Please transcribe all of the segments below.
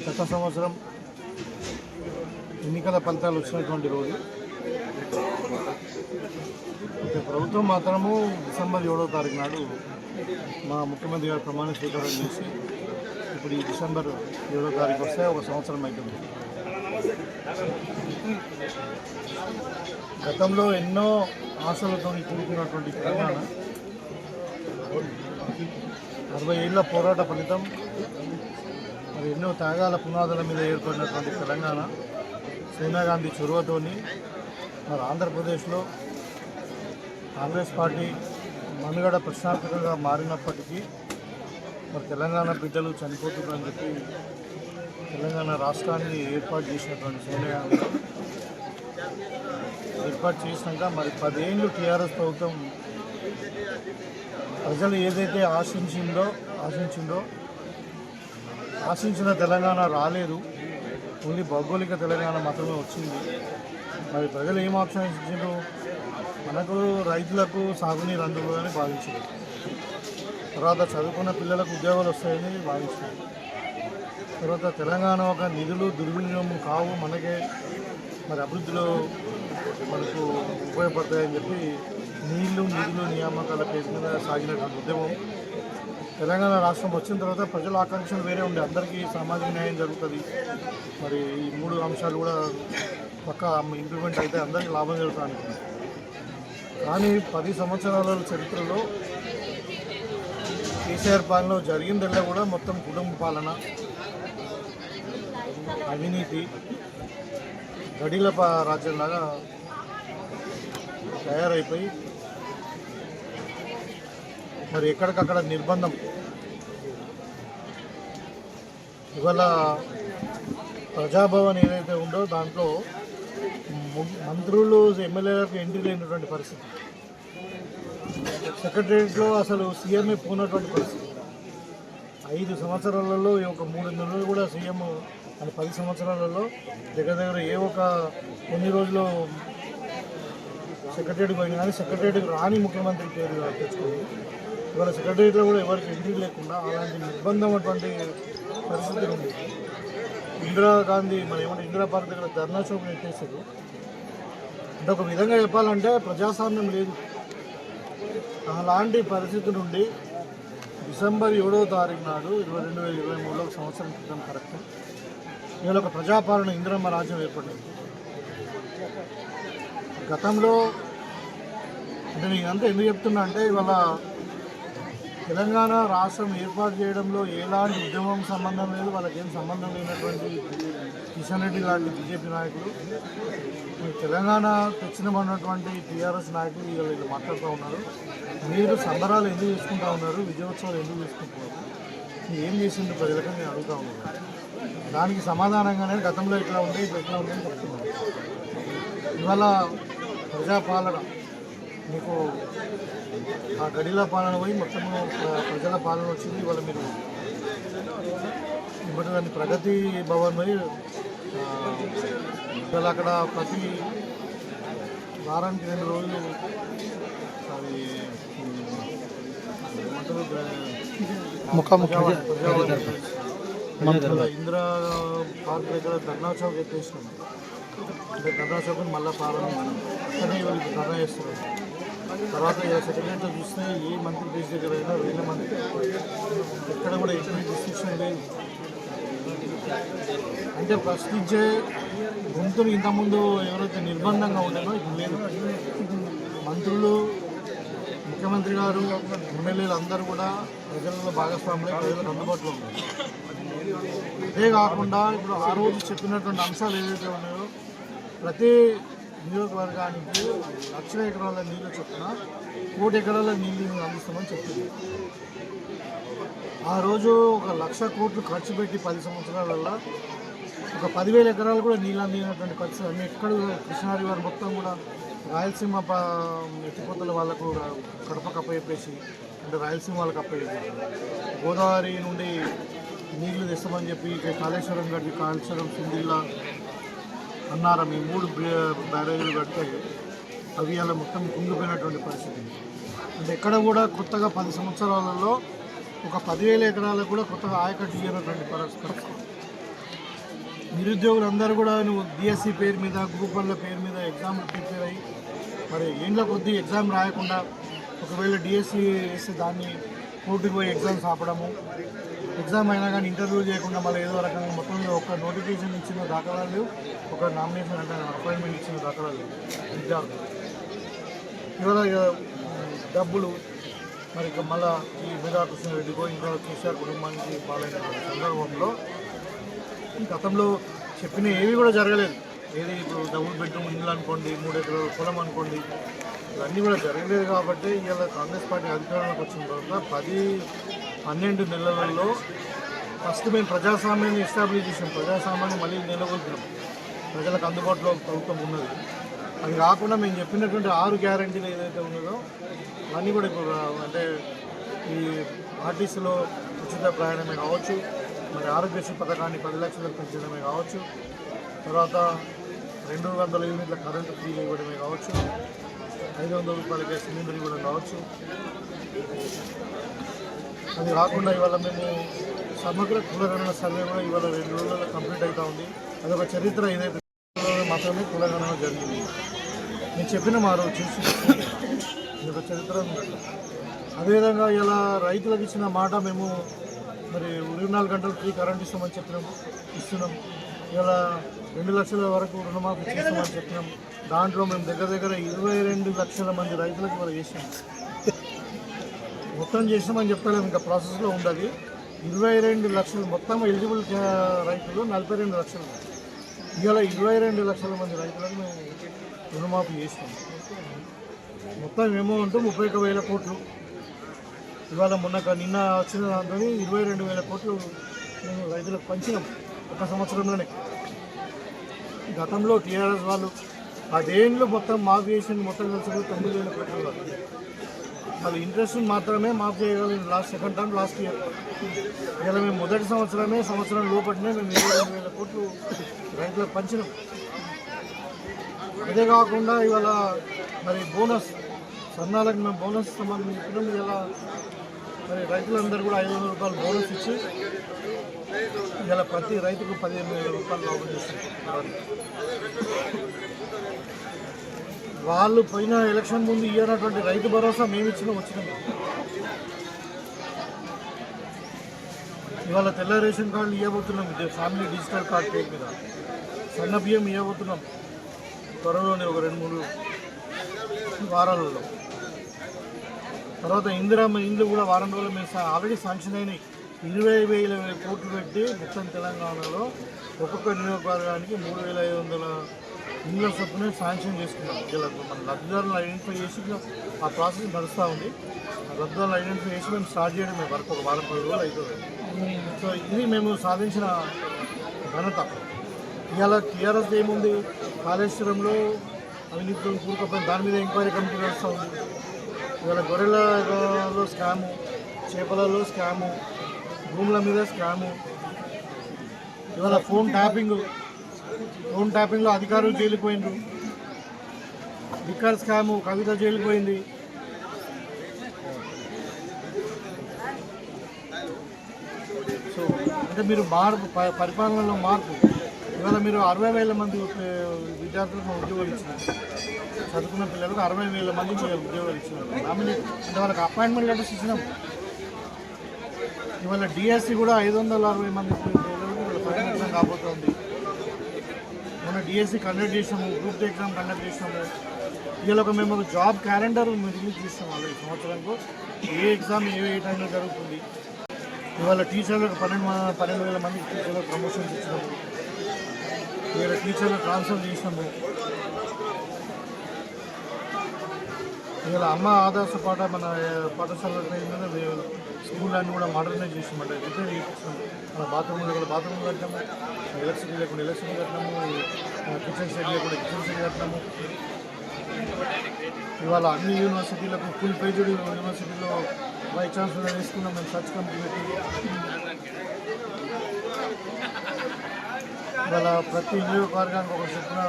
గత సంవత్సరం ఎన్నికల ఫలితాలు వచ్చినటువంటి రోజు. ప్రభుత్వం మాత్రము డిసెంబర్ ఏడవ తారీఖు నాడు మా ముఖ్యమంత్రి గారు ప్రమాణ స్వీకారం చేసి ఇప్పుడు ఈ డిసెంబర్ ఏడో తారీఖు వస్తే ఒక సంవత్సరం అవుతుంది గతంలో ఎన్నో ఆశలతో కూడుకున్నటువంటి తెలంగాణ అరవై ఏళ్ళ పోరాట ఫలితం ఎన్నో త్యాగాల పునాదుల మీద ఏర్పడినటువంటి తెలంగాణ సోనియా గాంధీ చొరవతోని మరి ఆంధ్రప్రదేశ్లో కాంగ్రెస్ పార్టీ మనుగడ ప్రశ్నార్థకంగా మారినప్పటికీ మరి తెలంగాణ బిడ్డలు చనిపోతున్నారని చెప్పి తెలంగాణ రాష్ట్రాన్ని ఏర్పాటు చేసినటువంటి సోనియా గాంధీ. ఏర్పాటు చేసినాక మరి పదేళ్ళు టీఆర్ఎస్ ప్రభుత్వం ప్రజలు ఏదైతే ఆశించిందో ఆశించిందో ఆశించిన తెలంగాణ రాలేదు. ఓన్లీ భౌగోళిక తెలంగాణ మాత్రమే వచ్చింది. మరి ప్రజలు ఏం ఆకాంక్షించారు మనకు రైతులకు సాగునీరు అందుతుందని భావించారు. తర్వాత చదువుకున్న పిల్లలకు ఉద్యోగాలు వస్తాయని భావించారు. తర్వాత తెలంగాణ ఒక నిధులు దుర్వినియోగం కావు మనకే. మరి అభివృద్ధిలో మనకు ఉపయోగపడతాయని చెప్పి నీళ్ళు నిధులు నియామకాల పేరు మీద సాగినటువంటి ఉద్యమం. తెలంగాణ రాష్ట్రం వచ్చిన తర్వాత ప్రజల ఆకాంక్షలు వేరే ఉండే. అందరికీ సామాజిక న్యాయం జరుగుతుంది. మరి ఈ మూడు అంశాలు కూడా పక్క ఇంప్లిమెంట్ అయితే అందరికీ లాభం జరుగుతుంది కానీ పది సంవత్సరాల చరిత్రలో కేసీఆర్ పాలన జరిగిందల్లా కూడా మొత్తం కుటుంబ పాలన అవినీతి గడిల రాజ్యంలాగా తయారైపోయి మరి ఎక్కడికక్కడ నిర్బంధం. ఇవాళ ప్రజాభవన్ ఏదైతే ఉందో దాంట్లో మంత్రులు ఎమ్మెల్యేలకు ఎంట్రీ లేనటువంటి పరిస్థితి. సెక్రటరియట్లో అసలు సీఎంఏ పోనటువంటి పరిస్థితి. ఐదు సంవత్సరాలలో ఒక మూడు నెలలు కూడా సీఎం అని పది సంవత్సరాలలో దగ్గర దగ్గర ఏ ఒక కొన్ని రోజులు సెక్రటరీకి పోయినా కానీ సెక్రటరీకి రాని ముఖ్యమంత్రి పేరు తెచ్చుకుంది ఇవాళ సెక్రటరీలో కూడా ఎవరికి ఎంట్రీ లేకుండా అలాంటి నిర్బంధం అటువంటి పరిస్థితి ఉంది. ఇందిరాగాంధీ మన ఏమంటే ఇందిరా పార్క్ దగ్గర ధర్నా చౌక్ పెట్టేసారు అంటే ఒక విధంగా చెప్పాలంటే ప్రజాస్వామ్యం లేదు. అలాంటి పరిస్థితి నుండి డిసెంబర్ ఏడవ తారీఖు నాడు ఇరవై రెండు వేల ఇరవై మూడులో సంవత్సరం క్రితం కరెక్ట్. ఇవాళ ఒక ప్రజాపాలన ఇందిరమ్మ రాజ్యం ఏర్పడింది. గతంలో అంటే నేను అంతా ఎందుకు చెప్తున్నా అంటే ఇవాళ తెలంగాణ రాష్ట్రం ఏర్పాటు చేయడంలో ఎలాంటి ఉద్యమం సంబంధం లేదు వాళ్ళకేం సంబంధం లేనటువంటి కిషన్ రెడ్డి లాంటి బీజేపీ నాయకులు. తెలంగాణ తెచ్చినమన్నటువంటి టీఆర్ఎస్ నాయకులు వీళ్ళు వీళ్ళు మాట్లాడుతూ ఉన్నారు. మీరు సంబరాలు ఎందుకు చేసుకుంటా ఉన్నారు? విజయోత్సవాలు ఎందుకు చేసుకుంటున్నారు? ఏం చేసింది ప్రజలకు నేను అడుగుతా ఉన్నాను దానికి సమాధానంగానే గతంలో ఇట్లా ఉంది ఇప్పుడు ఇట్లా ఉంది అని ఇవాళ ప్రజాపాలన మీకు ఆ గడిల పాలన పోయి మొత్తం ప్రజల పాలన వచ్చింది. ఇవాళ మీరు ఇప్పుడు దాన్ని ప్రగతి భవన్ పోయి ఇవాళ అక్కడ ప్రతి వారానికి రెండు రోజులు అది ఇందిరా పార్క్ దగ్గర ధర్నా చౌక్ ఎత్తేసినాం అంటే ధర్నా చౌక్ మళ్ళీ ప్రారంభించాం అక్కడనే వీళ్ళు ధర్నా చేస్తున్నారు. తర్వాత సెక్రటరీతో చూస్తే ఏ మంత్రి ప్లేస్ దగ్గర అయినా వేల మంది ఎక్కడ కూడా ఎటువంటి డిస్ట్రిక్షన్ లేదు. అంటే ప్రశ్నించే గొంతులు ఇంతకుముందు ఎవరైతే నిర్బంధంగా ఉండేనో ఇప్పుడు లేదు. మంత్రులు ముఖ్యమంత్రి గారు ఎమ్మెల్యేలు అందరూ కూడా ప్రజలలో భాగస్వాములే ప్రజలకు అందుబాటులో ఉన్నారు. అదే కాకుండా ఇప్పుడు ఆ రోజు చెప్పినటువంటి అంశాలు ఏవైతే ఉన్నాయో ప్రతి నియోజకవర్గానికి లక్షల ఎకరాల నీళ్ళు చొప్పున కోటి ఎకరాల నీళ్ళు అందిస్తామని చెప్పింది ఆ రోజు ఒక లక్ష కోట్లు ఖర్చు పెట్టి పది సంవత్సరాలలో ఒక పదివేల ఎకరాలు కూడా నీళ్ళు అందినటువంటి ఖర్చు అన్ని ఎక్కడ కృష్ణారి వారు మొత్తం కూడా రాయలసీమ ఎత్తిపోతల వాళ్ళకు కడప కప్ప చెప్పేసి అంటే రాయలసీమ వాళ్ళకి అప్పచెప్పేసి గోదావరి నుండి నీళ్ళు తెస్తామని చెప్పి కాళేశ్వరం గట్టి కాళేశ్వరం సిందిల్లా అన్నారం ఈ మూడు బ్యారేజీలు కడితే అవి అలా మొత్తం కుంగిపోయినటువంటి పరిస్థితి. అంటే ఎక్కడ కూడా కొత్తగా పది సంవత్సరాలలో ఒక పదివేల ఎకరాలకు కూడా కొత్తగా ఆయకట్టు చేయనటువంటి పరిస్థితి. నిరుద్యోగులందరూ కూడా నువ్వు డిఎస్సి పేరు మీద గ్రూప్ పేరు మీద ఎగ్జామ్ ప్రిపేర్ అయ్యి మరి ఏండ్ల కొద్దీ ఎగ్జామ్ రాయకుండా ఒకవేళ డిఎస్సి వేస్తే దాన్ని కోర్టుకు పోయి ఎగ్జామ్స్ ఆపడము. ఎగ్జామ్ అయినా కానీ ఇంటర్వ్యూ చేయకుండా మళ్ళీ ఏదో రకంగా మొత్తం ఒక నోటిఫికేషన్ ఇచ్చిన దాఖలాలు లేవు ఒక నామినేషన్ అంటే అపాయింట్మెంట్ ఇచ్చిన దాఖలాలు లేవు. విద్యార్థులు. ఇవాళ డబ్బులు మరి ఇక మళ్ళా ఈ మెగా కృష్ణారెడ్డికో ఇంకా కేసీఆర్ కుటుంబానికి పాలైన సందర్భంలో గతంలో చెప్పిన ఏవి కూడా జరగలేదు. ఏది ఇప్పుడు డబుల్ బెడ్రూమ్ ఇల్లు అనుకోండి మూడు ఎకరాల పొలం అనుకోండి ఇవన్నీ కూడా జరగలేదు కాబట్టి ఇవాళ కాంగ్రెస్ పార్టీ అధికారంలోకి వచ్చిన తర్వాత పది పన్నెండు నెలలలో ఫస్ట్ మేము ప్రజాస్వామ్యాన్ని ఎస్టాబ్లిష్ చేసాం. ప్రజాస్వామ్యాన్ని మళ్ళీ నెలకొల్పినాం ప్రజలకు అందుబాటులో ప్రభుత్వం ఉన్నది. అది కాకుండా మేము చెప్పినటువంటి ఆరు గ్యారంటీలు ఏదైతే ఉన్నదో అవన్నీ కూడా ఇప్పుడు అంటే ఈ ఆర్టీసీలో ఉచిత ప్రయాణమే కావచ్చు మరి ఆరోగ్యశ్రీ పథకాన్ని పది లక్షలకు పెంచడమే కావచ్చు తర్వాత రెండు వందల యూనిట్ల కరెంటు ఫ్రీ ఇవ్వడమే కావచ్చు ఐదు వందల రూపాయలకే సిలిండర్ ఇవ్వడం కావచ్చు. అది కాకుండా ఇవాళ మేము సమగ్ర కులగణన సర్వే కూడా ఇవాళ రెండు రోజుల్లో కంప్లీట్ అవుతా ఉంది. అదొక చరిత్ర ఏదైతే మాత్రమే కులగణన జరిగింది. నేను చెప్పిన మా రోజు చూసి ఇదొక చరిత్ర అదేవిధంగా ఇలా రైతులకు ఇచ్చిన మాట మేము మరి ఇరవై నాలుగు గంటలు ఫ్రీ కరెంట్ ఇస్తామని చెప్పినాం ఇస్తున్నాం. ఇలా రెండు లక్షల వరకు రుణమాఫీ చేస్తామని చెప్పినాం దాంట్లో మేము దగ్గర దగ్గర ఇరవై రెండు లక్షల మంది రైతులకు ఇవాళ చేసినాం మొత్తం చేసినామని చెప్తలేము ఇంకా ప్రాసెస్లో ఉండాలి ఇరవై రెండు లక్షలు మొత్తం ఎలిజిబుల్ రైతులు నలభై రెండు లక్షలు. ఇవాళ ఇరవై రెండు లక్షల మంది రైతులకు మేము రుణమాఫీ చేసినాం. మొత్తం అమౌంట్ ముప్పై ఒక వేల కోట్లు. ఇవాళ మొన్న నిన్న వచ్చిన దాంతో ఇరవై రెండు వేల కోట్లు మేము రైతులకు పంచినాం ఒక సంవత్సరంలోనే. గతంలో టీఆర్ఎస్ వాళ్ళు పదేళ్ళు మొత్తం మాఫీ చేసింది మొత్తం కలిసి తొమ్మిది వేల కోట్లు. వాళ్ళు. ఇంట్రెస్ట్ మాత్రమే మాఫ్ చేయగలం last second term last year ఇలా మేము మొదటి సంవత్సరమే సంవత్సరం లోపలనే మేము ఇరవై రెండు వేల కోట్లు రైతులకు పంచినాం. అదే కాకుండా ఇవాళ మరి బోనస్ సన్నాలకు మేము బోనస్ ఇస్తామని చెప్పినాం ఇలా మరి రైతులందరూ కూడా ఐదు వందల రూపాయలు బోనస్ ఇచ్చి ఇలా ప్రతి రైతుకు పదిహేను వేల రూపాయలు లాభం చేస్తున్నారు. వాళ్ళు పోయిన ఎలక్షన్ ముందు ఇయ్యనటువంటి రైతు భరోసా మేము ఇచ్చిన వచ్చినాం. ఇవాళ తెల్ల రేషన్ కార్డులు ఇవ్వబోతున్నాం ఇది ఫ్యామిలీ డిజిటల్ కార్డ్ పేరు మీద. సన్న బియ్యం ఇవ్వబోతున్నాం త్వరలోనే ఒక రెండు మూడు వారాలలో. తర్వాత ఇందిరామ్మ ఇండ్లు కూడా వారం రోజులు మేము ఆల్రెడీ శాంక్షన్ అయినాయి. ఇరవై వేల కోట్లు పెట్టి మొత్తం తెలంగాణలో ఒక్కొక్క నియోజకవర్గానికి మూడు వేల ఐదు వందల ఇండ్ల చొప్పున శాంక్షన్ చేసుకున్నాం. ఇలా మన లబ్ధిదారులను ఐడెంటిఫై చేసి ఆ ప్రాసెస్ నడుస్తూ ఉంది. ఆ లబ్ధిదారులను ఐడెంటిఫై చేసి మేము స్టార్ట్ చేయడమే వరకు ఒక వారం పది రోజులు అవుతుంది సో ఇది మేము సాధించిన ఘనత. ఇవాళ టీఆర్ఎస్ ఏముంది? కాళేశ్వరంలో అవినీతితో కూరుకుపోయిన దాని మీద ఎంక్వైరీ కమిటీ నడుస్తూ ఉంది. ఇవాళ గొర్రెలలో స్కాము చేపలలో స్కాము భూముల మీద స్కాము. ఇవాళ ఫోన్ ట్యాపింగ్ ఫోన్ ట్యాపింగ్లో అధికారులు జైలుపోయిండ్రు లిక్కర్ స్కాము కవిత జైలుపోయింది సో అంటే మీరు మార్పు ప- పరిపాలనలో మార్పు. ఇవాళ మీరు అరవై వేల మంది విద్యార్థులకు ఉద్యోగాలు ఇచ్చినారు. చదువుకున్న పిల్లలకు అరవై వేల మంది ఉద్యోగాలు ఇచ్చినారు. నామినేట్ అంటే వాళ్ళకి అపాయింట్మెంట్ లెటర్స్ ఇచ్చినాం. ఇవాళ డిఎస్సి కూడా ఐదు వందల అరవై మంది పిల్లలకు కాబోతోంది. మనం డిఎస్సి కండక్ట్ చేసాము గ్రూప్ ఎగ్జామ్ కండక్ట్ చేసాము ఇలా ఒక మేము ఒక జాబ్ క్యాలెండర్ రిలీజ్ చేస్తాం ఆల్రెడీ సంవత్సరంకు ఏ ఎగ్జామ్ ఏ ఏ టైంలో జరుగుతుంది? ఇవాళ టీచర్లకు పన్నెండు పన్నెండు వేల మంది టీచర్లకు ప్రమోషన్స్ ఇచ్చినాము. ఇవాళ టీచర్లు ట్రాన్స్ఫర్ చేసినాము. ఇవాళ అమ్మ ఆదర్శ పాఠ మన పాఠశాల స్కూల్ అన్నీ కూడా మోడర్నైజ్ చేసామంట రిపేర్ చేసినాము మన బాత్రూమ్లో కూడా బాత్రూమ్ కట్టాము ఎలక్ట్రిసిటీ లేకుండా ఎలక్ట్రిసిటీ కట్టినాము. కిచెన్ సెట్ లేకుండా కిచెన్ సెట్ కట్టినాము. ఇవాళ అన్ని యూనివర్సిటీలకు ఫుల్ పేజ్డ్ యూనివర్సిటీలో బై ఛాన్స్ తీసుకున్నాం మేము సర్చ్ కమిటీ ఇవాళ ప్రతి నియోజకవర్గానికి ఒక చెప్పిన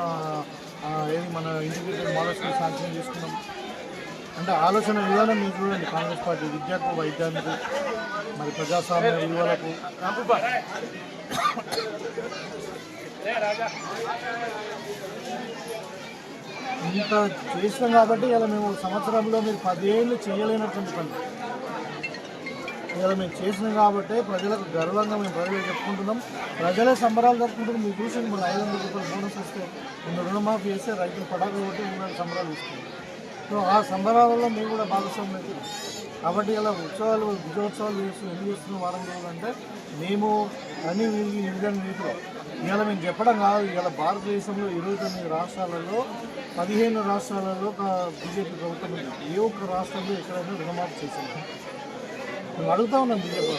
ఏది మన ఇంటిగ్రేటెడ్ మోడల్ స్కూల్ శాంక్షన్ చేసుకున్నాం. అంటే ఆలోచన విధానం మీరు చూడండి. కాంగ్రెస్ పార్టీ విద్యకు వైద్యానికి మరి ప్రజాస్వామ్య విలువలకు ఇంత చేసినాం కాబట్టి ఇలా మేము సంవత్సరంలో మీరు పదేళ్ళు చేయలేనటువంటి పని. ఇలా మేము చేసినాం కాబట్టి ప్రజలకు గర్వంగా మేము ప్రజలు చెప్పుకుంటున్నాం. ప్రజలే సంబరాలు జరుపుకుంటున్నాం మీరు చూసి మన ఐదు వందల రూపాయలు బోనస్ ఇస్తే ముందు రుణమాఫీ చేస్తే రైతులు పడాక కొట్టి ఉన్న సంబరాలు ఇస్తున్నాం సో ఆ సంబరాలలో మేము కూడా భాగస్వామ్యం కాబట్టి ఇలా ఉత్సవాలు విజయోత్సవాలు చేస్తూ ఎందుకు చేస్తున్న వారం రోజులంటే మేము అన్ని వీళ్ళకి నిజంగా నీతిలో. ఇవాళ మేము చెప్పడం కాదు ఇవాళ భారతదేశంలో ఇరవై తొమ్మిది రాష్ట్రాలలో పదిహేను రాష్ట్రాలలో ఒక బీజేపీ ప్రభుత్వం ఏ ఒక్క రాష్ట్రంలో ఎక్కడైనా రుణమాఫీ చేసింది మేము అడుగుతా ఉన్నాం బీజేపీ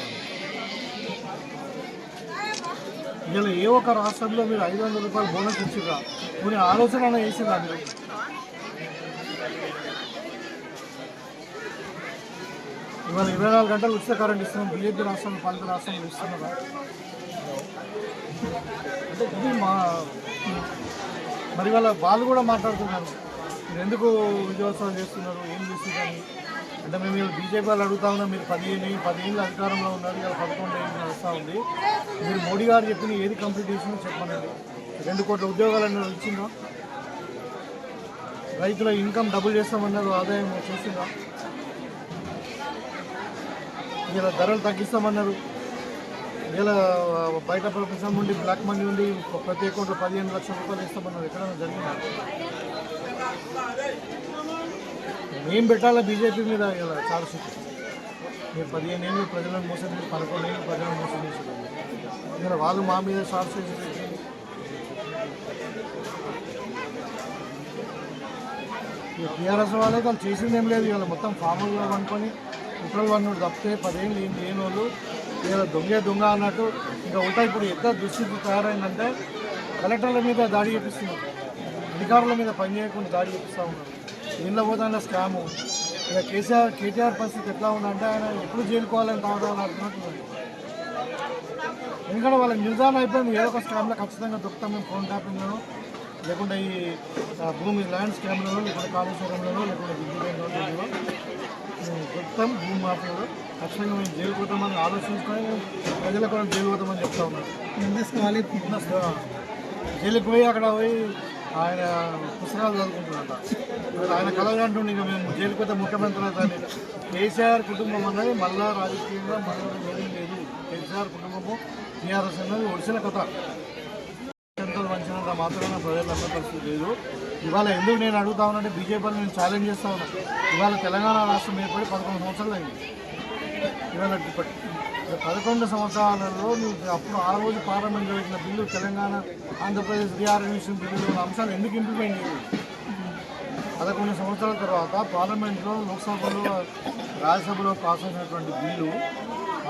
ఇలా ఏ ఒక్క రాష్ట్రంలో మీరు ఐదు వందల రూపాయలు బోనస్ ఇచ్చిరా కొన్ని ఆలోచన అయినా మీరు? ఇవాళ ఇరవై నాలుగు గంటలు ఉచిత కరెంట్ ఇస్తున్నాం. బీజేపీ రాష్ట్రం పాలిత రాష్ట్రం ఇస్తున్నారా. అంటే ఇది మా మరి వాళ్ళ వాళ్ళు కూడా మాట్లాడుతున్నారు. మీరు ఎందుకు విజయోత్సవం చేస్తున్నారు? ఏం చేస్తున్నారు? అంటే మేము మీరు బీజేపీ వాళ్ళు అడుగుతా ఉన్నాం. మీరు పదిహేను పదిహేను అధికారంలో ఉన్నారు. ఇలా పదకొండు ఏళ్ళు నడుస్తూ ఉంది. మీరు మోడీ గారు చెప్పిన ఏది కంప్లీట్ చేసినా చెప్పండి. రెండు కోట్ల ఉద్యోగాలను ఇచ్చిందా రైతుల ఇన్కమ్ డబుల్ చేస్తామన్నారు ఆదాయం చేసిందా ఇలా ధరలు తగ్గిస్తామన్నారు. ఇలా బయట ప్రపంచం నుండి బ్లాక్ మనీ నుండి ప్రతి అకౌంట్లో పదిహేను లక్షల రూపాయలు ఇస్తామన్నారు. ఎక్కడైనా జరిగిన ఏం పెట్టాలా బీజేపీ మీద? ఇలా చాలా సూచన మీరు పదిహేను ఏళ్ళు ప్రజలను మోసం చేసి పదకొండు ఏళ్ళు ప్రజలను మోసం చేసి ఇలా వాళ్ళు మా మీద షార్ట్ చేసి ఈ టీఆర్ఎస్ వాళ్ళే వాళ్ళు చేసింది ఏం లేదు. ఇవాళ మొత్తం ఫార్మల్గా అనుకొని కుట్రలు వన్నుడు తప్పితే పదేళ్ళు ఏం లేని వాళ్ళు ఇలా దొంగే దొంగ అన్నట్టు ఇంకా ఉంటాయి ఇప్పుడు ఎంత దుస్థితి తయారైందంటే కలెక్టర్ల మీద దాడి చేపిస్తున్నారు. అధికారుల మీద పని చేయకుండా దాడి చేపిస్తూ ఉన్నారు. దీనిలో పోతాన స్కాము? ఇక కేసీఆర్ కేటీఆర్ పరిస్థితి ఎట్లా ఉందంటే ఆయన ఎప్పుడు చేరుకోవాలని తాగడాలని అనుకుంటున్నాను ఎందుకంటే వాళ్ళకి నిర్ధారణ అయిపోయింది ఏదో ఒక స్కామ్లో ఖచ్చితంగా దొరుకుతాం మేము ఫోన్ ట్యాపింగ్లో లేకుంటే ఈ భూమి ల్యాండ్ స్కామ్లలో లేకుంటే కాళేశ్వరంలో లేకుంటే విద్యుత్ దొరుకుతాం భూమి మాఫియాలో ఖచ్చితంగా మేము జైలు పోతామని ఆలోచించుకొని ప్రజలకు కూడా జైలు పోతామని చెప్తా ఉన్నాం. జైలుకి పోయి అక్కడ పోయి ఆయన పుస్తకాలు చదువుకుంటున్నాట ఆయన కలలు అంటుండే ఇక మేము జైలుకి పోతే ముఖ్యమంత్రి అవుతాని కేసీఆర్ కుటుంబం అన్నది మళ్ళా రాజకీయంగా మళ్ళీ లేదు. కేసీఆర్ కుటుంబము టీఆర్ఎస్ అన్నది ఒడిసిన కథ. మాత్రమే మంచినంత ప్రజలు పరిస్థితి లేదు. ఇవాళ ఎందుకు నేను అడుగుతా ఉన్నానంటే బీజేపీని నేను ఛాలెంజ్ చేస్తా ఉన్నా. ఇవాళ తెలంగాణ రాష్ట్రం ఏర్పడి పదకొండు సంవత్సరాలు అయింది. ఇవాళ పదకొండు సంవత్సరాలలో నువ్వు అప్పుడు ఆ రోజు పార్లమెంట్ జరిగిన బిల్లు తెలంగాణ ఆంధ్రప్రదేశ్ రీఆర్గనైజేషన్ బిల్లులో ఉన్న అంశాలు ఎందుకు ఇంప్లిమెంట్ చేయలేదు? పదకొండు సంవత్సరాల తర్వాత పార్లమెంట్లో లోక్సభలో రాజ్యసభలో పాస్ అయినటువంటి బిల్లు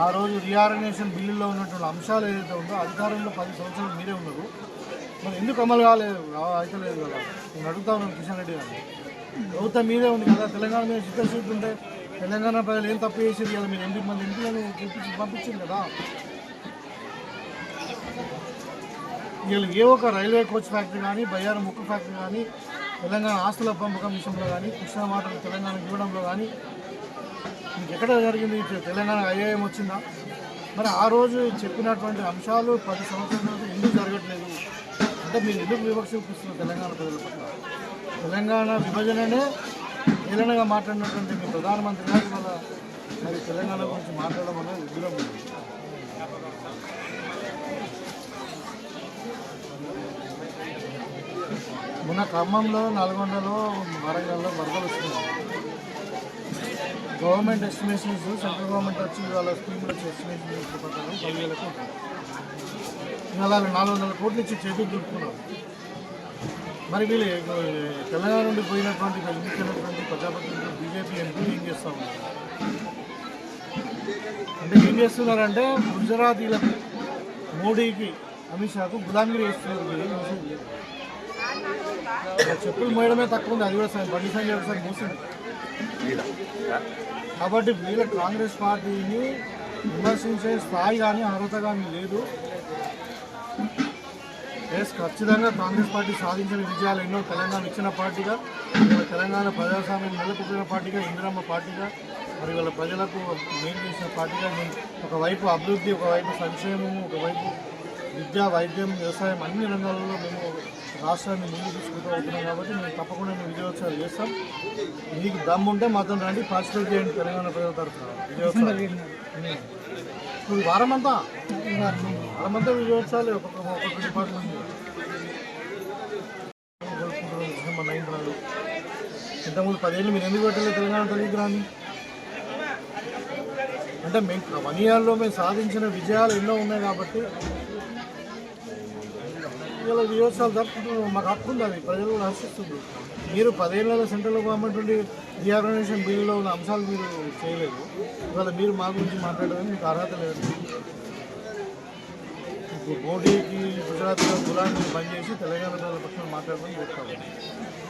ఆ రోజు రీఆర్గనైజేషన్ బిల్లులో ఉన్నటువంటి అంశాలు ఏదైతే ఉందో అధికారంలో పది సంవత్సరాలు మీరే ఉన్నారు. మరి ఎందుకు అమలు కాలేదు? అయితే లేదు కదా. నేను అడుగుతా ఉన్నాను కిషన్ రెడ్డి గారు ప్రభుత్వం మీదే ఉంది కదా. తెలంగాణ మీద చిత్తశుద్ధి ఉంటే తెలంగాణ ప్రజలు ఏం తప్పు చేసేది కదా? మీరు ఎంపీ మంది ఎంపీలను గెలిపించి పంపించింది కదా. వీళ్ళు ఏ ఒక రైల్వే కోచ్ ఫ్యాక్టరీ కానీ బయ్యారం ముక్కు ఫ్యాక్టరీ కానీ తెలంగాణ ఆస్తుల పంపకం విషయంలో కానీ కృష్ణ మాటలు తెలంగాణకు ఇవ్వడంలో కానీ మీకు ఎక్కడ జరిగింది? తెలంగాణ ఐఏఎం వచ్చిందా? మరి ఆ రోజు చెప్పినటువంటి అంశాలు పది సంవత్సరాల ఎందుకు జరగట్లేదు? అంటే మీరు ఎందుకు వివక్ష చూపిస్తున్నారు తెలంగాణ ప్రజల పట్ల? తెలంగాణ విభజననే ఏలనగా మాట్లాడినటువంటి మీ ప్రధానమంత్రి గారు మన మరి తెలంగాణ గురించి మాట్లాడడం అనేది విగ్రహం ఉంది మొన్న ఖమ్మంలో నల్గొండలో వరంగల్లో వరదలు వస్తున్నాయి. గవర్నమెంట్ ఎస్టిమేషన్స్ సెంట్రల్ గవర్నమెంట్ వచ్చి వాళ్ళ స్కీమ్లో ఎస్టిమేషన్ చేసిన ప్రకారం పదివేల ఇవాళ నాలుగు వందల కోట్లు ఇచ్చి చేతులు దులుపుకున్నారు. మరి వీళ్ళు తెలంగాణ నుండి పోయినటువంటి ఎన్నికైనటువంటి ప్రజాప్రతినిధులు బీజేపీ ఎంపీలు ఏం చేస్తూ ఉన్నారు? అంటే ఏం చేస్తున్నారంటే గుజరాతీలకు మోడీకి అమిత్ షాకు గులాంగిరి వేస్తున్నారు చెప్పులు మోయడమే తక్కువ ఉంది. అది కూడా సరే బండి సంజయ్ సార్ మూసింది. కాబట్టి వీళ్ళ కాంగ్రెస్ పార్టీని విమర్శించే స్థాయి కానీ అర్హత కానీ లేదు. ఎస్ ఖచ్చితంగా కాంగ్రెస్ పార్టీ సాధించిన విజయాలు ఎన్నో తెలంగాణ ఇచ్చిన పార్టీగా తెలంగాణ ప్రజాస్వామ్యం నెలకొల్పిన పార్టీగా ఇందిరమ్మ పార్టీగా మరి వాళ్ళ ప్రజలకు మేలు చేసిన పార్టీగా ఒకవైపు అభివృద్ధి ఒకవైపు సంక్షేమము ఒకవైపు విద్య వైద్యం వ్యవసాయం అన్ని రంగాలలో మేము రాష్ట్రాన్ని ముందు తీసుకుంటూ అవుతున్నాం కాబట్టి మేము తప్పకుండా మేము విజయోత్సవాలు చేస్తాం. మీకు దమ్ము ఉంటే మాత్రం రండి పార్టిసిపేట్ చేయండి తెలంగాణ ప్రజల తరఫున. విజయోత్సవాలు. వారమంతా విజయోత్సవాలు ఒక్కొక్క ఒక్కొక్క డిపార్ట్మెంట్. జరుపుకుంటున్నాం డిసెంబర్ ఇంతకుముందు పదేళ్ళు మీరు ఎందుకు పెట్టలేదు తెలంగాణ తల్లి అంటే మేము వన్ ఇయర్లో మేము సాధించిన విజయాలు ఎన్నో ఉన్నాయి కాబట్టి ఇలా విజయోత్సవాలు తప్పుకుంటున్నాం మాకు హక్కు ఉంది అది. ప్రజలు కూడా హర్షిస్తుంది మీరు పదేళ్ళ సెంట్రల్ గవర్నమెంట్ నుండి రీఆర్గనైజేషన్ బిల్లులో ఉన్న అంశాలు మీరు చేయలేదు. ఇవాళ మీరు మా గురించి మాట్లాడడానికి మీకు అర్హత లేదు. మోడీకి గుజరాత్లో గులాంని బంద్ చేసి తెలంగాణ ప్రజల పక్షాన్ని మాట్లాడమని చెప్తాను